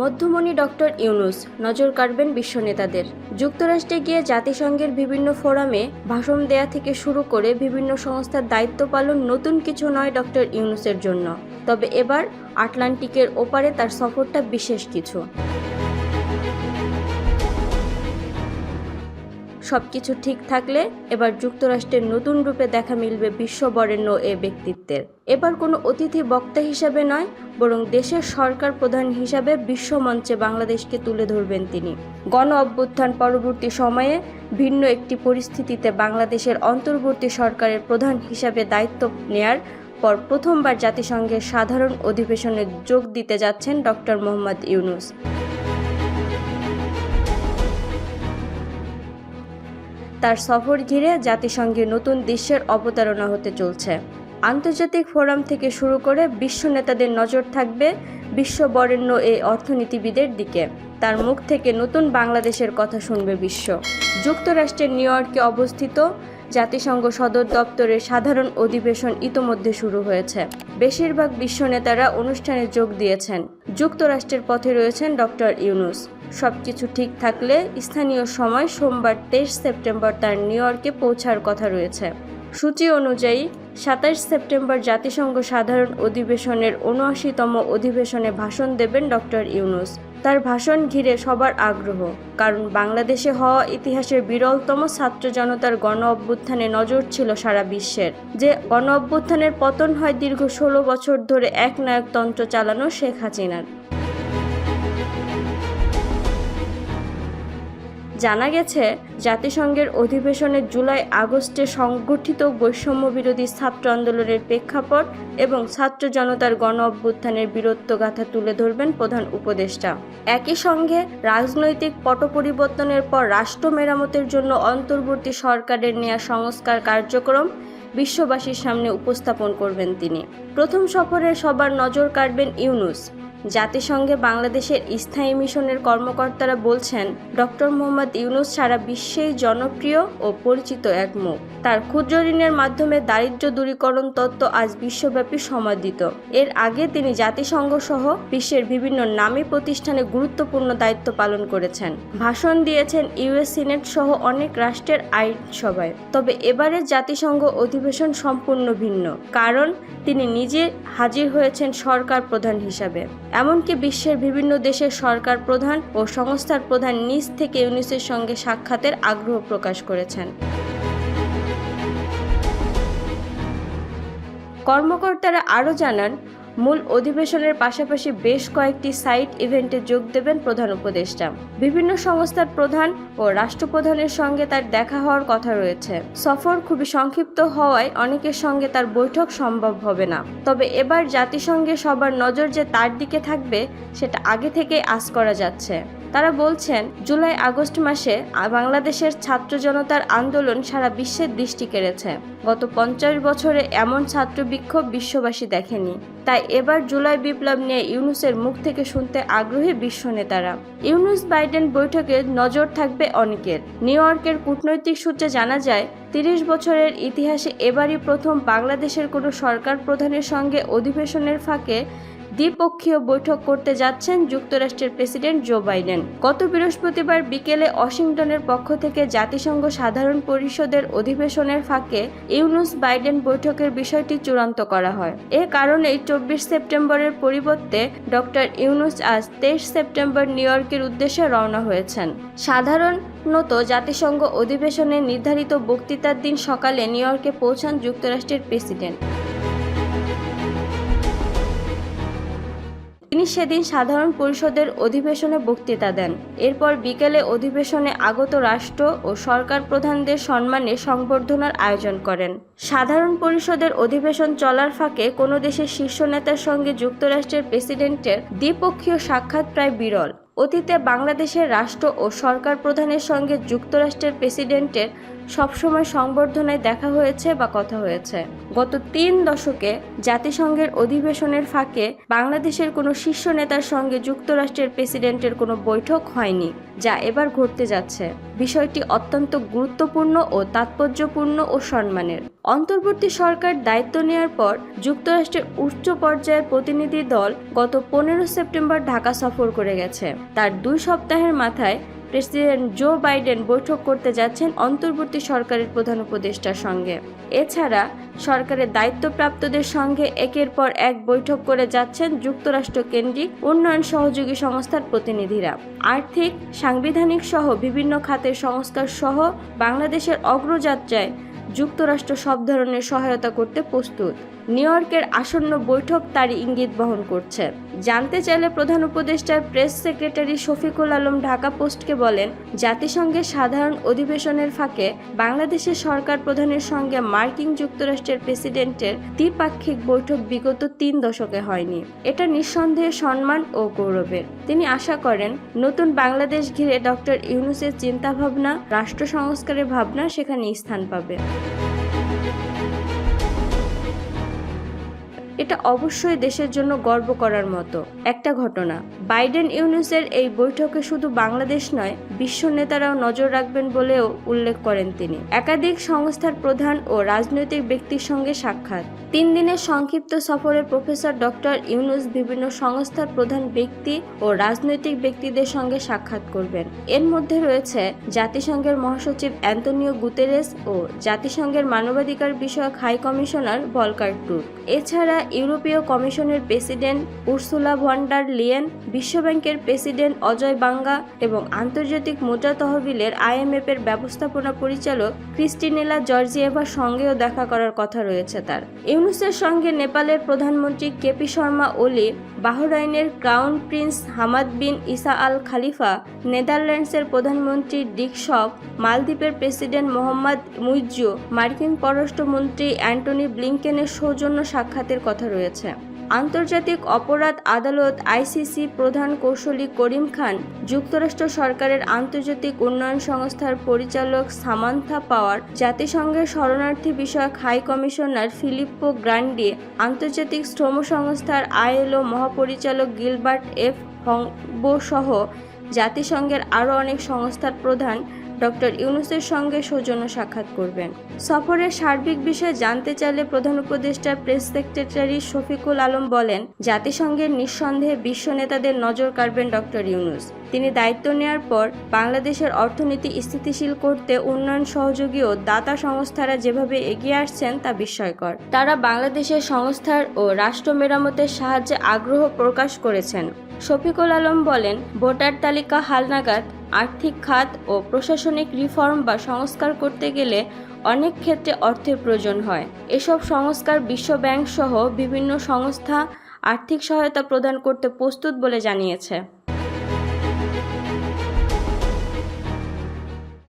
মধ্যমণি ডক্টর ইউনুস, নজর কাড়বেন বিশ্ব নেতাদের। যুক্তরাষ্ট্রে গিয়ে জাতিসংঘের বিভিন্ন ফোরামে ভাষণ দেয়া থেকে শুরু করে বিভিন্ন সংস্থার দায়িত্ব পালন নতুন কিছু নয় ডক্টর ইউনুসের জন্য। তবে এবার আটলান্টিকের ওপারে তার সফরটা বিশেষ কিছু। সবকিছু ঠিক থাকলে এবার যুক্তরাষ্ট্রের নতুন রূপে দেখা মিলবে বিশ্ববরেণ্য এ ব্যক্তিত্বের। এবার কোনো অতিথি বক্তা হিসাবে নয়, বরং দেশের সরকার প্রধান হিসাবে বিশ্বমঞ্চে বাংলাদেশকে তুলে ধরবেন তিনি। গণ অভ্যুত্থান পরবর্তী সময়ে ভিন্ন একটি পরিস্থিতিতে বাংলাদেশের অন্তর্বর্তী সরকারের প্রধান হিসাবে দায়িত্ব নেয়ার পর প্রথমবার জাতিসংঘের সাধারণ অধিবেশনে যোগ দিতে যাচ্ছেন ডক্টর মোহাম্মদ ইউনুস। তার সফর ঘিরে জাতিসংঘে নতুন দৃশ্যের অবতারণা হতে চলছে। আন্তর্জাতিক ফোরাম থেকে শুরু করে বিশ্ব নেতাদের নজর থাকবে বিশ্ব বরেণ্য এই অর্থনীতিবিদের দিকে। তার মুখ থেকে নতুন বাংলাদেশের কথা শুনবে বিশ্ব। যুক্তরাষ্ট্রের নিউ ইয়র্কে অবস্থিত জাতিসংঘ সদর দপ্তরের সাধারণ অধিবেশন ইতোমধ্যে শুরু হয়েছে। বেশিরভাগ বিশ্ব নেতারা অনুষ্ঠানে যোগ দিয়েছেন। যুক্তরাষ্ট্রের পথে রয়েছেন ডক্টর ইউনুস। সবকিছু ঠিক থাকলে স্থানীয় সময় সোমবার তেইশ সেপ্টেম্বর তার নিউ ইয়র্কে পৌঁছার কথা রয়েছে। সূচি অনুযায়ী সাতাশ সেপ্টেম্বর জাতিসংঘ সাধারণ অধিবেশনের উনআশিতম অধিবেশনে ভাষণ দেবেন ডক্টর ইউনুস। তার ভাষণ ঘিরে সবার আগ্রহ, কারণ বাংলাদেশে হওয়া ইতিহাসের বিরলতম ছাত্র জনতার গণ অভ্যুত্থানে নজর ছিল সারা বিশ্বের। যে গণ অভ্যুত্থানের পতন হয় দীর্ঘ ষোলো বছর ধরে এক নায়কতন্ত্র চালানো শেখ হাসিনার। জানা গেছে, জাতিসংঘের অধিবেশনে জুলাই আগস্টে সংগঠিত বৈষম্য বিরোধী ছাত্র আন্দোলনের প্রেক্ষাপট এবং ছাত্র জনতার গণ অভ্যুত্থানের বীরত্ব বীরত্বগাথা তুলে ধরবেন প্রধান উপদেষ্টা। একই সঙ্গে রাজনৈতিক পট পরিবর্তনের পর রাষ্ট্র মেরামতের জন্য অন্তর্বর্তী সরকারের নেয়া সংস্কার কার্যক্রম বিশ্ববাসীর সামনে উপস্থাপন করবেন তিনি। প্রথম সফরে সবার নজর কাড়বেন ইউনুস। জাতিসংঘে বাংলাদেশের স্থায়ী মিশনের কর্মকর্তারা বলছেন, ডক্টর মোহাম্মদ ইউনুস সারা বিশ্বেই জনপ্রিয় ও পরিচিত এক মুখ। তার ক্ষুদ্র ঋণের মাধ্যমে দারিদ্র দূরীকরণ তত্ত্ব আজ বিশ্বব্যাপী সমাদিত। এর আগে তিনি জাতিসংঘ সহ বিশ্বের বিভিন্ন নামী প্রতিষ্ঠানে গুরুত্বপূর্ণ দায়িত্ব পালন করেছেন। ভাষণ দিয়েছেন ইউএস সিনেট সহ অনেক রাষ্ট্রের আইন সভায়। তবে এবারের জাতিসংঘ অধিবেশন সম্পূর্ণ ভিন্ন, কারণ তিনি নিজে হাজির হয়েছেন সরকার প্রধান হিসাবে। এমনকি বিশ্বের বিভিন্ন দেশের সরকার প্রধান ও সংস্থার প্রধান নিজ থেকে ইউনিসের সঙ্গে সাক্ষাতের আগ্রহ প্রকাশ করেছেন। কর্মকর্তারা আরও জানান মূল অধিবেশনের পাশাপাশি বেশ কয়েকটি সাইট ইভেন্টে যোগ দেবেন প্রধান উপদেষ্টা। বিভিন্ন সংস্থার প্রধান ও রাষ্ট্রপ্রধানের সঙ্গে তার দেখা হওয়ার কথা রয়েছে। সফর খুবই সংক্ষিপ্ত হওয়ায় অনেকের সঙ্গে তার বৈঠক সম্ভব হবে না। তবে এবার জাতিসংঘে সবার নজর যে তার দিকে থাকবে, সেটা আগে থেকে আশ করা যাচ্ছে। তারা বলছেন, জুলাই আগস্ট মাসে বাংলাদেশের ছাত্র জনতার আন্দোলন সারা বিশ্বের দৃষ্টি কেড়েছে। গত পঞ্চাশ বছরে এমন ছাত্র বিক্ষোভ বিশ্ববাসী দেখেনি। তাই এবার জুলাই বিপ্লব নিয়ে ইউনুসের মুখ থেকে শুনতে আগ্রহী বিশ্ব নেতারা। ইউনুস বাইডেন বৈঠকে নজর থাকবে অনেকের। নিউ ইয়র্কের কূটনৈতিক সূত্রে জানা যায়, তিরিশ বছরের ইতিহাসে এবারই প্রথম বাংলাদেশের কোনো সরকার প্রধানের সঙ্গে অধিবেশনের ফাঁকে দ্বিপক্ষীয় বৈঠক করতে যাচ্ছেন যুক্তরাষ্ট্রের প্রেসিডেন্ট জো বাইডেন। গত বৃহস্পতিবার বিকেলে ওয়াশিংটনের পক্ষ থেকে জাতিসংঘ সাধারণ পরিষদের অধিবেশনের ফাঁকে ইউনুস বাইডেন বৈঠকের বিষয়টি চূড়ান্ত করা হয়। এ কারণেই চব্বিশ সেপ্টেম্বরের পরিবর্তে ডক্টর ইউনুস আজ তেইশ সেপ্টেম্বর নিউ ইয়র্কের উদ্দেশ্যে রওনা হয়েছেন। সাধারণত জাতিসংঘ অধিবেশনে নির্ধারিত বক্তৃতার দিন সকালে নিউ ইয়র্কে পৌঁছান যুক্তরাষ্ট্রের প্রেসিডেন্ট। তিনি সেদিন সাধারণ পরিষদের অধিবেশনে বক্তৃতা দেন। এরপর বিকেলে অধিবেশনে আগত রাষ্ট্র ও সরকার প্রধানদের সম্মানে সংবর্ধনার আয়োজন করেন। সাধারণ পরিষদের অধিবেশন চলার ফাঁকে কোনো দেশের শীর্ষ নেতার সঙ্গে যুক্তরাষ্ট্রের প্রেসিডেন্টের দ্বিপক্ষীয় সাক্ষাৎ প্রায় বিরল। অতীতে বাংলাদেশের রাষ্ট্র ও সরকার প্রধানের সঙ্গে যুক্তরাষ্ট্রের প্রেসিডেন্টের সবসময় সংবর্ধনায় দেখা হয়েছে বা কথা হয়েছে। গত তিন দশকে জাতিসংঘের অধিবেশনের ফাঁকে বাংলাদেশের কোনো শীর্ষ নেতার সঙ্গে যুক্তরাষ্ট্রের প্রেসিডেন্টের কোনো বৈঠক হয়নি, যা এবার ঘটতে যাচ্ছে। বিষয়টি অত্যন্ত গুরুত্বপূর্ণ ও তাৎপর্যপূর্ণ ও সম্মানের। অন্তর্বর্তী সরকার দায়িত্ব নেওয়ার পর যুক্তরাষ্ট্রের উচ্চ পর্যায়ের প্রতিনিধি দল গত পনেরো সেপ্টেম্বর ঢাকা সফর করে গেছে। তার দুই সপ্তাহের মাথায় প্রেসিডেন্ট জো বাইডেন বৈঠক করতে যাচ্ছেন অন্তর্বর্তী সরকারের প্রধান উপদেষ্টার সঙ্গে। এছাড়া সরকারের দায়িত্বপ্রাপ্তদের সঙ্গে একের পর এক বৈঠক করে যাচ্ছেন যুক্তরাষ্ট্র কেন্দ্রিক উন্নয়ন সহযোগী সংস্থার প্রতিনিধিরা। আর্থিক, সাংবিধানিক সহ বিভিন্ন খাতের সংস্কার সহ বাংলাদেশের অগ্রযাত্রায় যুক্তরাষ্ট্র সব ধরনের সহায়তা করতে প্রস্তুত। নিউ ইয়র্কের আসন্ন বৈঠক তারই ইঙ্গিত বহন করছে। জানতে চাইলে প্রধান উপদেষ্টার প্রেস সেক্রেটারি শফিকুল আলম ঢাকা পোস্টকে বলেন, জাতিসংঘের সাধারণ অধিবেশনের ফাঁকে বাংলাদেশের সরকার প্রধানের সঙ্গে মার্কিন যুক্তরাষ্ট্রের প্রেসিডেন্টের দ্বিপাক্ষিক বৈঠক বিগত তিন দশকে হয়নি। এটা নিঃসন্দেহে সম্মান ও গৌরবের। তিনি আশা করেন, নতুন বাংলাদেশ ঘিরে ডক্টর ইউনুসের চিন্তাভাবনা রাষ্ট্র সংস্কারের ভাবনা সেখানে স্থান পাবে। এটা অবশ্যই দেশের জন্য গর্ব করার মতো। একটা ঘটনা, বাইডেন ইউনুসের এই বৈঠকে শুধু বাংলাদেশ নয়, বিশ্ব নেতারাও নজর রাখবেন বলেও উল্লেখ করেন তিনি। একাধিক সংস্থার প্রধান ও রাজনৈতিক ব্যক্তির সঙ্গে সাক্ষাৎ। তিন দিনের সংক্ষিপ্ত সফরে প্রফেসর ডক্টর ইউনুস বিভিন্ন সংস্থার প্রধান ব্যক্তি ও রাজনৈতিক ব্যক্তিদের সঙ্গে সাক্ষাৎ করবেন। এর মধ্যে রয়েছে জাতিসংঘের মহাসচিব অ্যান্তনিও গুতেরেস ও জাতিসংঘের মানবাধিকার বিষয়ক হাই কমিশনার ভলকার টুর। এছাড়া ইউরোপীয় কমিশনের president Ursula von der Leyen, বিশ্বব্যাংকের প্রেসিডেন্ট অজয় বাঙ্গা এবং আন্তর্জাতিক মুদ্রা তহবিলের আইএমএফ এর ব্যবস্থাপনা পরিচালক ক্রিস্টিনেলা জর্জিয়েভার সঙ্গেও দেখা করার কথা রয়েছে তার। ইউনুসের সঙ্গে নেপালের প্রধানমন্ত্রী KP Sharma Oli, বাহরাইনের crown prince Hamad bin Isa Al Khalifa, নেদারল্যান্ডসের প্রধানমন্ত্রী ডিক শক, মালদ্বীপের প্রেসিডেন্ট মোহাম্মদ মুইজ্জু, মার্কিন পররাষ্ট্রমন্ত্রী অ্যান্টনি ব্লিংকেনের সৌজন্য সাক্ষাতের কথা রয়েছে। আন্তর্জাতিক অপরাধ আদালত আইসিসি প্রধান কৌশলী করিম খান যুক্তরাষ্ট্র সরকারের আন্তর্জাতিক উন্নয়ন সংস্থার পরিচালক সামান্থা পাওয়ার, জাতিসংঘের শরণার্থী বিষয়ক হাই কমিশনার ফিলিপ্পো গ্রান্ডি, আন্তর্জাতিক শ্রম সংস্থার আইএলও মহাপরিচালক গিলবার্ট এফ হংবো সহ জাতিসংঘের আরও অনেক সংস্থার প্রধান ডক্টর ইউনুসের সঙ্গে সৌজন্য সাক্ষাৎ করবেন। সফরের সার্বিক বিষয়ে জানতে চাইলে প্রধান উপদেষ্টার প্রেস সেক্রেটারি শফিকুল আলম বলেন, জাতিসংঘের নিঃসন্দেহে বিশ্ব নেতাদের নজর কাড়বেন ডক্টর ইউনুস। তিনি দায়িত্ব নেওয়ার পর বাংলাদেশের অর্থনীতি স্থিতিশীল করতে উন্নয়ন সহযোগী ও দাতা সংস্থারা যেভাবে এগিয়ে আসছেন তা বিস্ময়কর। তারা বাংলাদেশের সংস্থার ও রাষ্ট্র মেরামতের সাহায্যে আগ্রহ প্রকাশ করেছেন। শফিকুল আলম বলেন, ভোটার তালিকা হালনাগাদ, আর্থিক খাত ও প্রশাসনিক রিফর্ম বা সংস্কার করতে গেলে অনেক ক্ষেত্রে অর্থের প্রয়োজন হয়। এসব সংস্কার বিশ্ব ব্যাংক সহ বিভিন্ন সংস্থা আর্থিক সহায়তা প্রদান করতে প্রস্তুত বলে জানিয়েছে।